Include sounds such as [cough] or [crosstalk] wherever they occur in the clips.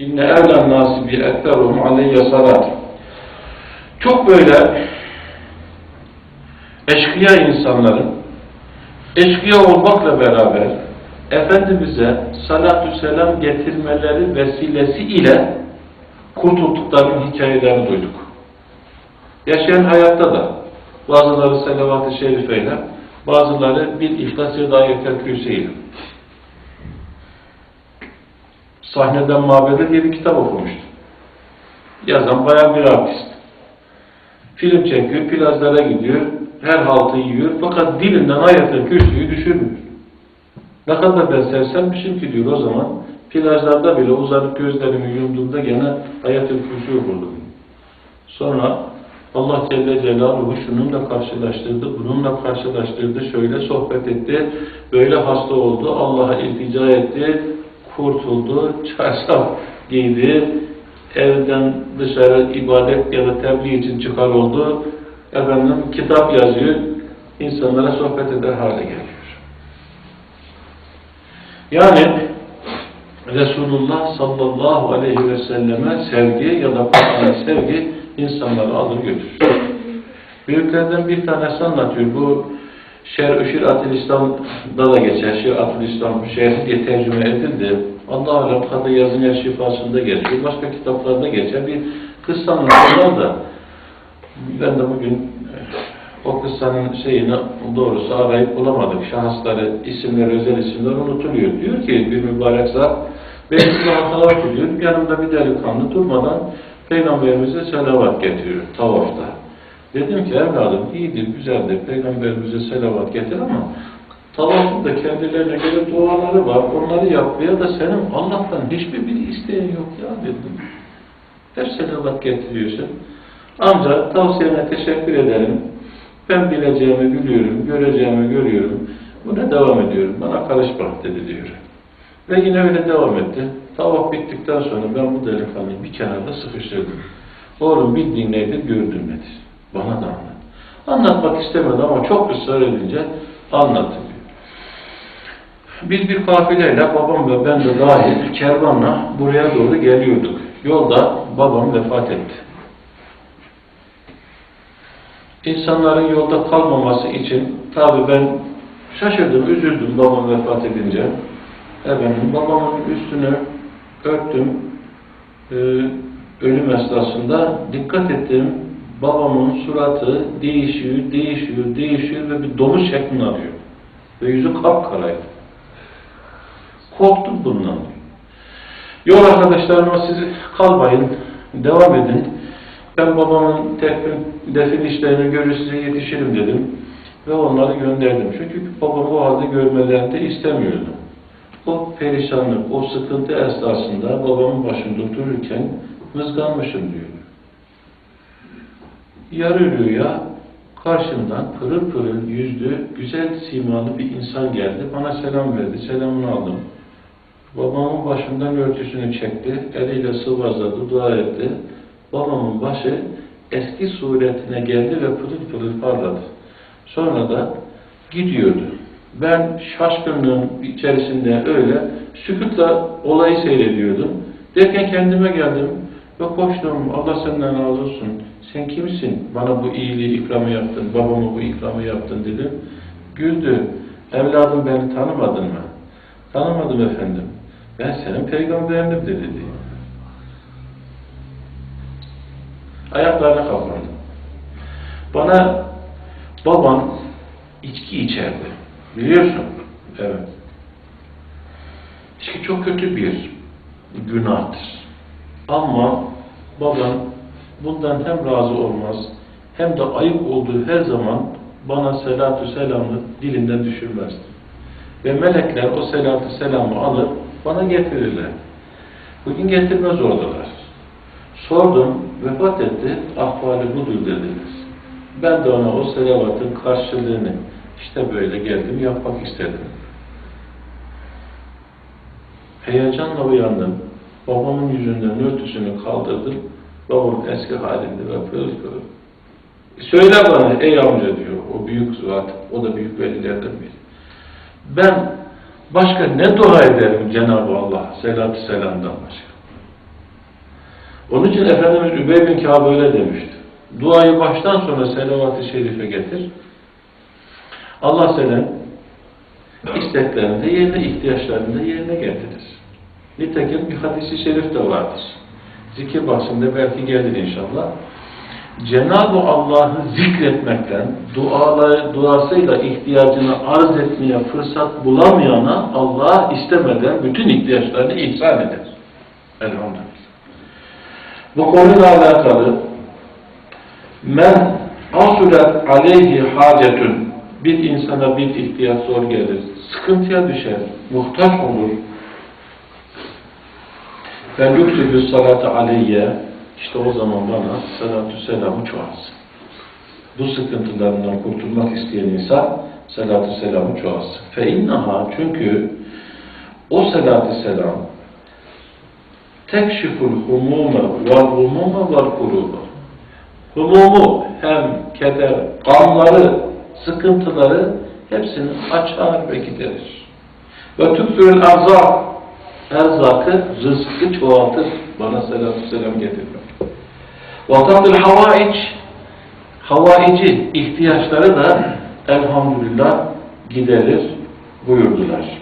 İnne evlen nasibi ekteruhum aleyye salat. Çok böyle eşkıya insanların eşkıya olmakla beraber Efendimiz'e salatü selam getirmeleri vesilesi ile kurtulduklarının hikayelerini duyduk. Yaşayan hayatta da bazıları selavat-ı şerifeyle, bazıları bir ihlas ya da ayet-el kürsiyle. Sahneden Mabede diye bir kitap okumuştu. Yazan bayan bir artist. Film çekiyor, plajlara gidiyor, her haltı yiyor fakat dilinden ayet-el kürsüyü düşürmüyor. Ne kadar ben sersemmişim ki diyor o zaman plajlarda bile uzanıp gözlerimi yumduğumda gene ayet-el kürsüyü buldum. Sonra Allah Celle Celaluhu şununla karşılaştırdı, bununla karşılaştırdı, şöyle sohbet etti, böyle hasta oldu, Allah'a iltica etti, kurtuldu, çarşaf giydi, evden dışarı ibadet ya da tebliğ için çıkar oldu, efendim kitap yazıyor, insanlara sohbet eder hale geliyor. Yani Resulullah sallallahu aleyhi ve selleme sevgi ya da Kur'an'a sevgi insanları alır götürür. Büyüklerden bir tanesi anlatıyor. Bu Şer-ü Şirat-ül İslam'da da geçer. Şirat-ül İslam şerhi diye tercüme edildi. Allah alem kadı yazın şifasında geçiyor. Başka kitaplarda geçer. Bir kıssa anlatıyorlar da ben de bugün o kıssanın şeyini doğrusu arayıp bulamadık. Şahısları, isimler, özel isimler unutuluyor. Diyor ki bir mübarek zat, benim de hatalar ediyorum. Yanımda bir delikanlı durmadan Peygamberimize selavat getiriyor tavafta. Dedim ki evladım iyidir, güzeldir. Peygamberimize selavat getir ama tavafında kendilerine göre duaları var. Onları yap veya da senin Allah'tan hiçbir bir isteğin yok ya dedim. Hep selavat getiriyorsun. Amca tavsiyene teşekkür ederim. Ben bileceğimi biliyorum, göreceğimi görüyorum. Buna devam ediyorum. Bana karışma dedi diyor. Ve yine öyle devam etti. Tavaf bittikten sonra ben bu delikanlıyı bir kenarda sıkıştırdım. Oğlum bildiğin nedir, gördüğün nedir? Bana da anlat. Anlatmak istemedi ama çok ısrar edince anlattı. Biz bir kafileyle babam ve ben de dahil kervanla buraya doğru geliyorduk. Yolda babam vefat etti. İnsanların yolda kalmaması için tabi ben şaşırdım, üzüldüm babam vefat edince. Efendim, babamın üstünü örttüm. Ee, ölüm esnasında dikkat ettim. Babamın suratı değişiyor, değişiyor, değişiyor ve bir domuz şeklini alıyor. Ve yüzü kapkaraydı. Korktum bundan. Yol arkadaşlarıma siz kalmayın, devam edin. Ben babamın defin, defin işlerini görür size yetişirim dedim. Ve onları gönderdim. Çünkü babamı o halde görmelerini de istemiyordum. O perişanlık, o sıkıntı esnasında babamın başında dururken mızganmışım diyor. Yarı rüya karşımdan pırıl pırıl yüzlü, güzel simalı bir insan geldi. Bana selam verdi. Selamını aldım. Babamın başından örtüsünü çekti. Eliyle sıvazladı, dua etti. Babamın başı eski suretine geldi ve pırıl pırıl parladı. Sonra da gidiyordu. Ben şaşkınlığın içerisinde öyle sükutle olayı seyrediyordum. Derken kendime geldim ve koştum. Allah senden razı olsun. Sen kimsin? Bana bu iyiliği ikramı yaptın, babama bu ikramı yaptın dedim. Güldü. Evladım beni tanımadın mı? Tanımadım efendim. Ben senin peygamberini dedi diye. Ayaklarına kapandım. Bana baban içki içerdi. Biliyorsun. Evet. İçki çok kötü bir günahtır. Ama baban bundan hem razı olmaz hem de ayıp olduğu her zaman bana selatü selamı dilinden düşürmezdi. Ve melekler o selatü selamı alır bana getirirler. Bugün getirmez oradalar. Sordum, vefat etti, ahvali budur dediler. Ben de ona o selavatın karşılığını işte böyle geldim, yapmak istedim. Heyecanla uyandım. Babamın yüzünden örtüsünü kaldırdım. Babam eski halinde ve pırıl pırıl. Söyle bana ey amca diyor, o büyük zat, o da büyük velilerden biri. Ben başka ne dua ederim Cenab-ı Allah, selatü selamdan başka. Onun için Efendimiz Übey bin Kâb öyle demişti. Duayı baştan sonra selavat-ı şerife getir. Allah senin isteklerini de yerine, ihtiyaçlarını da yerine getirir. Nitekim bir hadisi şerif de vardır. Zikir bahsinde belki gelir inşallah. Cenab-ı Allah'ı zikretmekten, duaları, duasıyla ihtiyacını arz etmeye fırsat bulamayana Allah istemeden bütün ihtiyaçlarını ihsan eder. Elhamdülillah. Bu konuyla alakalı men asulet aleyhi hacetün bir insana bir ihtiyaç zor gelir, sıkıntıya düşer, muhtaç olur. Ben yüksübü salatı aleyye işte o zaman bana salatü selamı çoğalsın. Bu sıkıntılarından kurtulmak isteyen insan salatü selamı çoğalsın. Fe innaha çünkü o salatü selam tekşiful humume vel humume vel kulubu. Humumu hem keder, gamları, sıkıntıları hepsini açar ve giderir. Ve tükfürül arzak erzakı, rızkı çoğaltır. Bana selatü selam getirmek. Vatandır havaiç, havaici ihtiyaçları da elhamdülillah giderir buyurdular.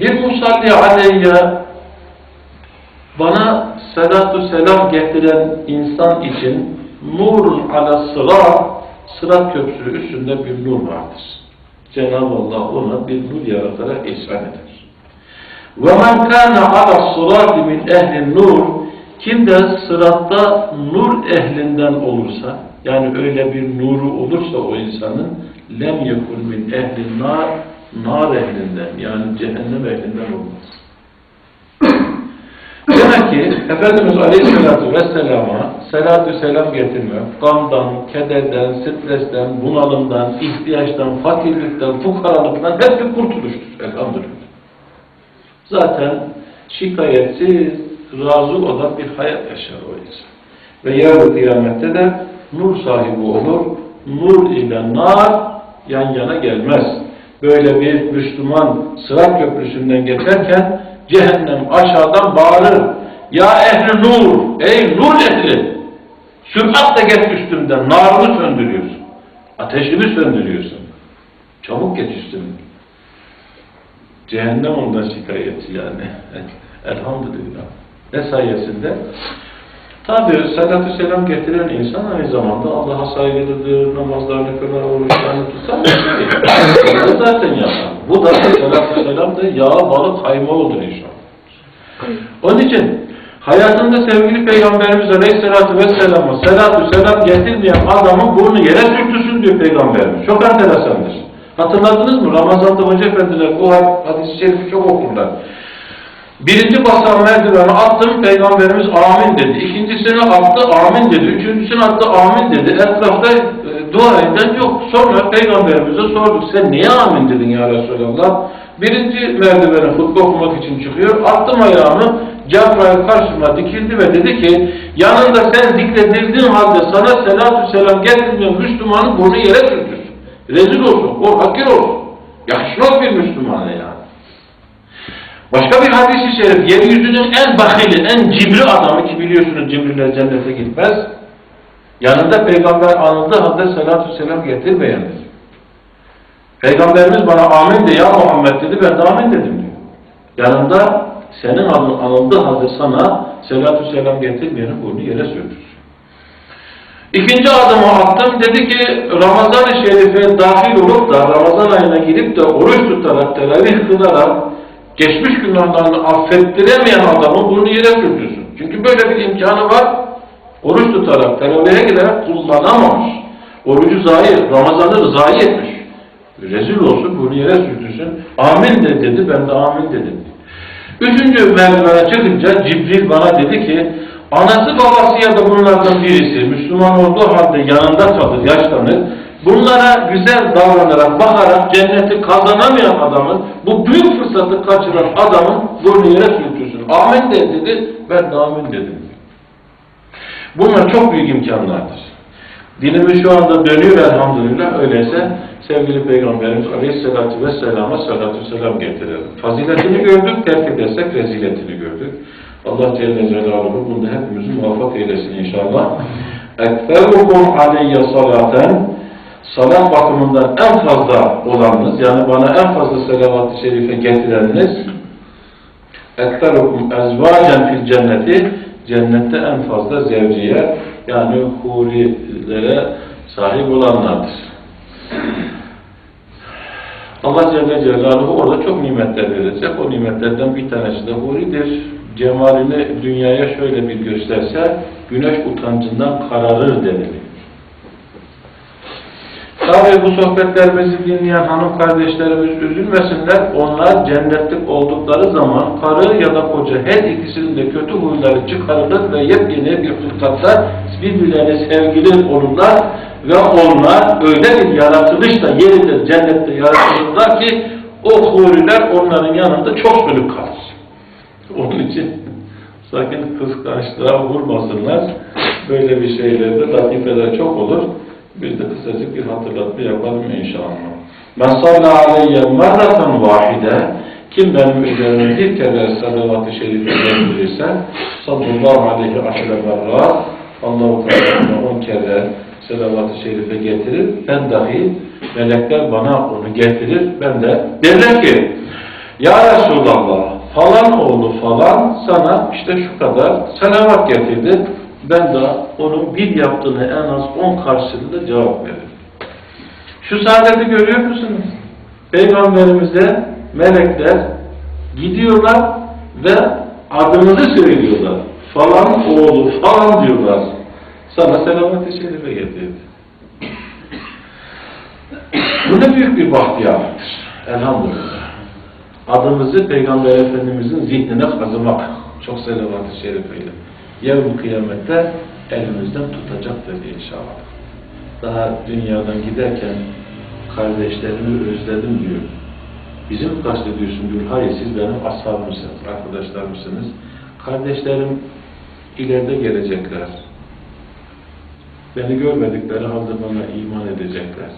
Bir musalli aleyye bana salatu selam getiren insan için nurun ala sırat, sırat köprüsü üstünde bir nur vardır. Cenab-ı Allah ona bir nur yaratarak ihsan eder. وَمَنْ كَانَ عَلَى الصُّرَاتِ مِنْ اَهْلِ nur Kim de sıratta nur ehlinden olursa, yani öyle bir nuru olursa o insanın, lem yekun min ehli nar, nar ehlinden, yani cehennem ehlinden olmaz. [clears throat] Demek ki Efendimiz Aleyhisselatü Vesselam'a selatü selam getirmek, gamdan, kederden, stresten, bunalımdan, ihtiyaçtan, fakirlikten, fukaralıktan hep bir kurtuluştur. Elhamdülillah. Zaten şikayetsiz, razı olan bir hayat yaşar o insan. Ve yarın kıyamette de nur sahibi olur. Nur ile nar yan yana gelmez. Böyle bir Müslüman sırat köprüsünden geçerken cehennem aşağıdan bağırır. Ya ehli nur, ey nur ehli! Sübhat da geç üstümden, narını söndürüyorsun. Ateşini söndürüyorsun. Çabuk geç üstümden. Cehennem ondan şikayetçi yani. [laughs] Elhamdülillah. Ne sayesinde? Tabi salatü selam getiren insan aynı zamanda Allah'a saygılıdır, namazlarını kılar, oruçlarını tutar. Bunu zaten yapar. Bu da salatü selam da yağ, balık, kayma olur inşallah. Onun için hayatında sevgili Peygamberimiz Aleyhisselatü Vesselam'a salatü selam getirmeyen adamın burnu yere sürtüsün diyor Peygamberimiz. Çok enteresandır. Hatırladınız mı? Ramazan'da Hoca Efendiler bu hadis-i şerifi çok okurlar. Birinci basağı merdiveni attım, Peygamberimiz amin dedi. İkincisini attı, amin dedi. Üçüncüsünü attı, amin dedi. Etrafta e, dua eden yok. Sonra Peygamberimize sorduk, sen niye amin dedin ya Resulallah? Birinci merdivene futbol okumak için çıkıyor. Attım ayağımı, Cabrail karşıma dikildi ve dedi ki, yanında sen zikredildiğin halde sana selatü selam getirmeyen Müslümanın burnu yere sürtür. Rezil olsun, o hakir olsun. Yakışmaz bir Müslümana yani. Başka bir hadis-i şerif, yeryüzünün en bakili, en cimri adamı ki biliyorsunuz cimriler cennete gitmez. Yanında peygamber anıldığı halde salatü selam getirmeyendir. Peygamberimiz bana amin de ya Muhammed dedi, ben de amin dedim diyor. Yanında senin adın anıldığı halde sana salatü selam getirmeyenin burnu yere sürdür. İkinci adımı attım, dedi ki Ramazan-ı Şerif'e dahil olup da Ramazan ayına girip de oruç tutarak, teravih kılarak geçmiş günahlarını affettiremeyen adamın burnu yere sürdürsün. Çünkü böyle bir imkanı var. Oruç tutarak, teravihe giderek kullanamamış. Orucu zayi, Ramazan'ı zayi etmiş. Rezil olsun, burnu yere sürdürsün. Amin de dedi, ben de amin dedim. Üçüncü merdivene çıkınca Cibril bana dedi ki, anası babası ya da bunlardan birisi Müslüman olduğu halde yanında kalır, yaşlanır. Bunlara güzel davranarak, bakarak cenneti kazanamayan adamın, bu büyük fırsatı kaçıran adamın burnu yere sürtürsün. Amin de dedi, ben de amin dedim. Bunlar çok büyük imkanlardır. Dinimiz şu anda dönüyor elhamdülillah. Öyleyse sevgili Peygamberimiz Aleyhisselatü Vesselam'a salatü selam getirelim. Faziletini gördük, terk edersek reziletini gördük. Allah Celle Celaluhu bunda hepimizi muvaffak eylesin inşallah. Ekferukum aleyye salaten salat bakımından en fazla olanınız, yani bana en fazla selavat-ı şerife getireniniz ekferukum ezvacen fil cenneti cennette en fazla zevciye yani hurilere sahip olanlardır. [clears throat] Allah Celle Celaluhu orada çok nimetler verecek. O nimetlerden bir tanesi de huridir. Cemalini dünyaya şöyle bir gösterse, güneş utancından kararır deniliyor. Tabi bu sohbetlerimizi dinleyen hanım kardeşlerimiz üzülmesinler. Onlar cennetlik oldukları zaman karı ya da koca her ikisinin de kötü huyları çıkarılır ve yepyeni bir fırkatta birbirlerine sevgili olurlar ve onlar öyle bir yaratılışla yeridir cennette yaratılırlar ki o huriler onların yanında çok sönük kalır. Onun için sakın kıskançlığa vurmasınlar. Böyle bir şeylerde latifeler çok olur. Biz de kısacık bir hatırlatma yapalım inşallah. Men salla aleyye merraten vahide kim benim üzerime bir kere salavat-ı şerife getirirse sallallahu aleyhi aşire merrat Allah-u on kere salavat-ı şerife getirir. Ben dahi melekler bana onu getirir. Ben de derim ki Ya Resulallah falan oğlu falan sana işte şu kadar salavat getirdi. Ben de onun bir yaptığını en az on karşılığında cevap veririm. Şu saadeti görüyor musunuz? Peygamberimize melekler gidiyorlar ve adınızı söylüyorlar. Falan oğlu falan diyorlar. Sana selamet-i şerife getirdi. Bu ne büyük bir bahtiyarlıktır. Elhamdülillah. Adımızı Peygamber Efendimizin zihnine kazımak. Çok selavat-ı şerifeyle. Yarın kıyamette elimizden tutacaktır inşallah. Daha dünyadan giderken kardeşlerimi özledim diyor. Bizi mi kastediyorsun diyor. Hayır siz benim ashabımsınız, arkadaşlarımsınız. Kardeşlerim ileride gelecekler. Beni görmedikleri halde bana iman edecekler.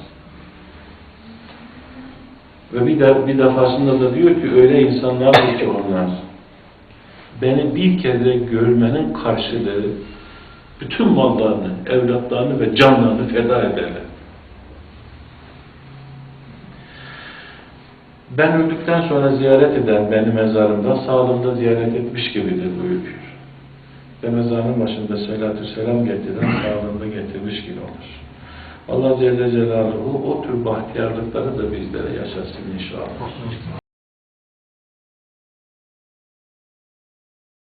Ve bir, de, bir defasında da diyor ki öyle insanlardır ki onlar beni bir kere görmenin karşılığı bütün mallarını, evlatlarını ve canlarını feda ederler. Ben öldükten sonra ziyaret eden beni mezarımda sağlığımda ziyaret etmiş gibidir buyuruyor. Ve mezarın başında selatü selam getiren sağlığında getirmiş gibi olur. Allah Celle Celaluhu o tür bahtiyarlıkları da bizlere yaşasın inşallah.